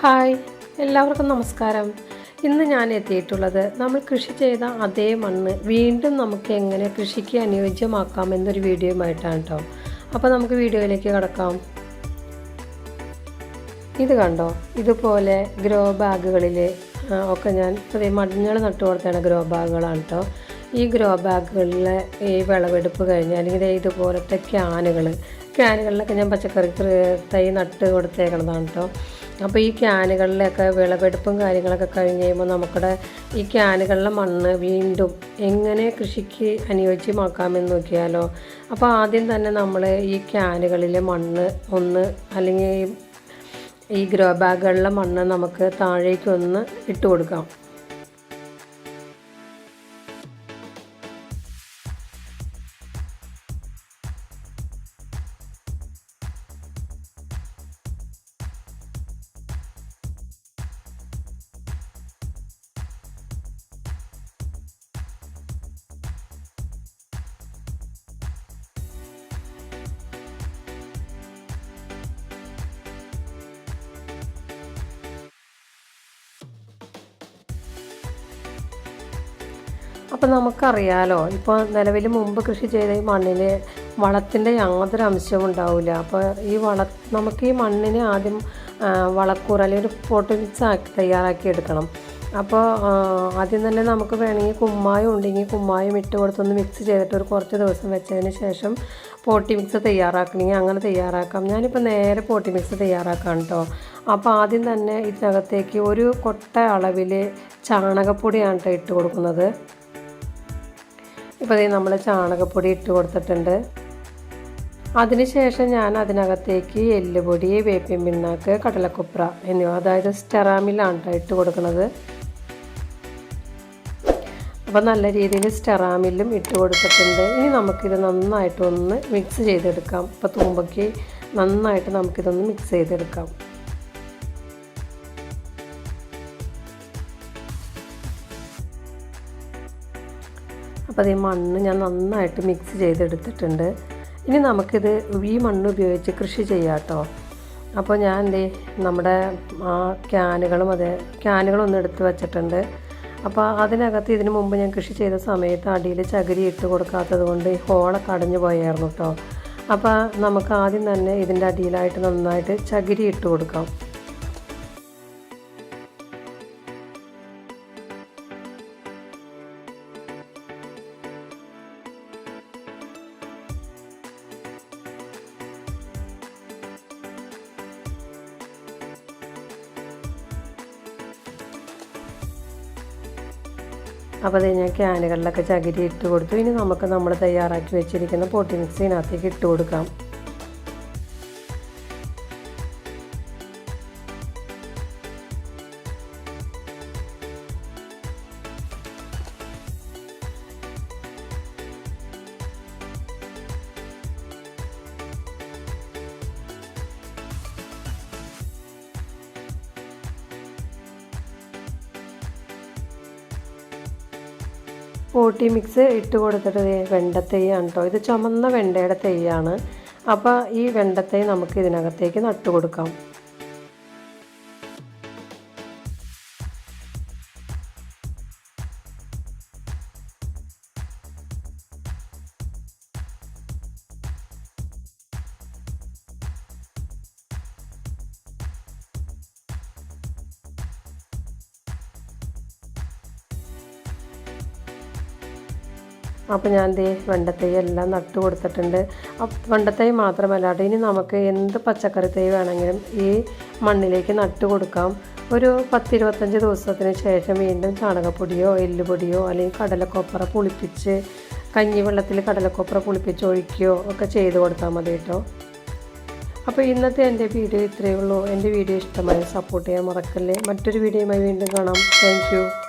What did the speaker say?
Hi എല്ലാവർക്കും നമസ്കാരം. ഇന്ന് ഞാൻ എത്തിയിട്ടുള്ളത് നമ്മൾ കൃഷി ചെയ്ത അതേ മണ്ണ് വീണ്ടും നമുക്ക് എങ്ങനെ കൃഷിക്ക് അനുയോജ്യമാക്കാം എന്നൊരു വീഡിയോയുമായിട്ടാണ് കേട്ടോ അപ്പോൾ നമുക്ക് വീഡിയോയിലേക്ക് കടക്കാം. ഇത് കണ്ടോ? ഇതുപോലെ ഗ്രോ ബാഗുകളിൽ ഒക്കെ ഞാൻ അതേ മഞ്ഞൾ നട്ടു കൊടുത്താണ് ഗ്രോ ബാഗുകളാണ് കേട്ടോ ഈ ഗ്രോ ബാഗുകളിലെ ഈ വിളവെടുപ്പ് കഴിഞ്ഞ് അല്ലെങ്കിൽ ഇതുപോലത്തെ ക്യാനുകൾ ക്യാനുകളിലൊക്കെ ഞാൻ പച്ചക്കറി തൃ- നട്ട് കൊടുത്തേക്കണതാണ് കേട്ടോ അപ്പോൾ ഈ ക്യാനുകളിലൊക്കെ വിളവെടുപ്പും കാര്യങ്ങളൊക്കെ കഴിഞ്ഞ് കഴിയുമ്പോൾ നമുക്കിടെ ഈ ക്യാനുകളിലെ മണ്ണ് വീണ്ടും എങ്ങനെ കൃഷിക്ക് അനുയോജ്യമാക്കാമെന്ന് നോക്കിയാലോ? അപ്പോൾ ആദ്യം തന്നെ നമ്മൾ ഈ ക്യാനുകളിലെ മണ്ണ് ഒന്ന് അല്ലെങ്കിൽ ഈ ഗ്രോ ബാഗുകളിലെ മണ്ണ് നമുക്ക് താഴേക്കൊന്ന് ഇട്ട് കൊടുക്കാം. അപ്പം നമുക്കറിയാലോ ഇപ്പോൾ നിലവിൽ മുമ്പ് കൃഷി ചെയ്ത ഈ മണ്ണിൽ വളത്തിന്റെ യാതൊരു അംശവും ഉണ്ടാവില്ല അപ്പോൾ ഈ വള നമുക്ക് ഈ മണ്ണിനെ ആദ്യം വളക്കൂറ അല്ലെങ്കിൽ ഒരു പൊട്ടിച്ചാക്കി തയ്യാറാക്കി എടുക്കണം. അപ്പോൾ ആദ്യം തന്നെ നമുക്ക് വേണമെങ്കിൽ കുമ്മായം ഉണ്ടെങ്കിൽ കുമ്മായം ഇട്ട് കൊടുത്തൊന്ന് മിക്സ് ചെയ്തിട്ട് ഒരു കുറച്ച് ദിവസം വെച്ചതിന് ശേഷം പോട്ടി മിക്സ് തയ്യാറാക്കണമെങ്കിൽ അങ്ങനെ തയ്യാറാക്കാം. ഞാനിപ്പോൾ നേരെ പോട്ടി മിക്സ് തയ്യാറാക്കാം കേട്ടോ അപ്പോൾ ആദ്യം തന്നെ ഇതിനകത്തേക്ക് ഒരു കൊട്ട അളവിൽ ചാണകപ്പൊടിയാണ് കേട്ടോ ഇട്ട് കൊടുക്കുന്നത്. ഇപ്പോൾ നമ്മൾ ചാണകപ്പൊടി ഇട്ട് കൊടുത്തിട്ടുണ്ട്. അതിനുശേഷം ഞാൻ അതിനകത്തേക്ക് എല്ലുപൊടി വേപ്പിൻ പിണ്ണാക്ക് കടലക്കുപ്ര എന്നിവ അതായത് സ്റ്റെറാമിലാണ് ഇട്ട് കൊടുക്കുന്നത് അപ്പോൾ നല്ല രീതിയിൽ സ്റ്റെറാമിലും ഇട്ട് കൊടുത്തിട്ടുണ്ട്. ഇനി നമുക്കിത് നന്നായിട്ടൊന്ന് മിക്സ് ചെയ്തെടുക്കാം. അപ്പോൾ തൂമ്പയ്ക്ക് നന്നായിട്ട് നമുക്കിതൊന്ന് മിക്സ് ചെയ്തെടുക്കാം. അപ്പോൾ ഈ മണ്ണ് ഞാൻ നന്നായിട്ട് മിക്സ് ചെയ്തെടുത്തിട്ടുണ്ട്. ഇനി നമുക്കിത് ഈ മണ്ണ് ഉപയോഗിച്ച് കൃഷി ചെയ്യാം കേട്ടോ അപ്പോൾ ഞാൻ ദേ നമ്മുടെ ആ ക്യാനുകളും അതെ ക്യാനുകളൊന്നും എടുത്ത് വച്ചിട്ടുണ്ട്. അപ്പോൾ അതിനകത്ത് ഇതിനു മുമ്പ് ഞാൻ കൃഷി ചെയ്ത സമയത്ത് അടിയിൽ ചകിരി ഇട്ട് കൊടുക്കാത്തത് കൊണ്ട് ഈ ഹോളൊക്കെ അടഞ്ഞു പോയായിരുന്നു കേട്ടോ അപ്പോൾ നമുക്ക് ആദ്യം തന്നെ ഇതിന്റെ അടിയിലായിട്ട് നന്നായിട്ട് ചകിരി ഇട്ട് കൊടുക്കാം. അപ്പോൾ അത് ഞാൻ ക്യാനുകളിലൊക്കെ ചകിരി ഇട്ട് കൊടുത്തു. ഇനി നമുക്ക് നമ്മൾ തയ്യാറാക്കി വെച്ചിരിക്കുന്ന പോട്ടി മിക്സ് ഇതിനകത്തേക്ക് ഇട്ട് കൊടുക്കാം. പോട്ടി മിക്സ് ഇട്ട് കൊടുത്തിട്ട് വെണ്ടത്തൈയാണ് കേട്ടോ ഇത് ചുമന്ന വെണ്ടയുടെ തൈയാണ് അപ്പോൾ ഈ വെണ്ടത്തൈ നമുക്ക് ഇതിനകത്തേക്ക് നട്ടു കൊടുക്കാം അപ്പോൾ ഞാൻ ദേ വെണ്ടത്തൈ എല്ലാം നട്ടു കൊടുത്തിട്ടുണ്ട്. വെണ്ടത്തൈ മാത്രമല്ല കേട്ടോ ഇനി നമുക്ക് എന്ത് പച്ചക്കറി തൈ വേണമെങ്കിലും ഈ മണ്ണിലേക്ക് നട്ടു കൊടുക്കാം. ഒരു പത്തിരുപത്തഞ്ച് ദിവസത്തിന് ശേഷം വീണ്ടും ചാണകപ്പൊടിയോ എല്ലുപൊടിയോ അല്ലെങ്കിൽ കടലക്കൊപ്പറ പുളിപ്പിച്ച് കഞ്ഞി വെള്ളത്തിൽ കടലക്കൊപ്പറ പുളിപ്പിച്ച് ഒഴിക്കുകയോ ഒക്കെ ചെയ്ത് കൊടുത്താൽ മതി കേട്ടോ. അപ്പോൾ ഇന്നത്തെ എന്റെ വീഡിയോ ഇത്രയേ ഉള്ളൂ. എന്റെ വീഡിയോ ഇഷ്ടമായി സപ്പോർട്ട് ചെയ്യാൻ മറക്കല്ലേ. മറ്റൊരു വീഡിയോയുമായി വീണ്ടും കാണാം. താങ്ക്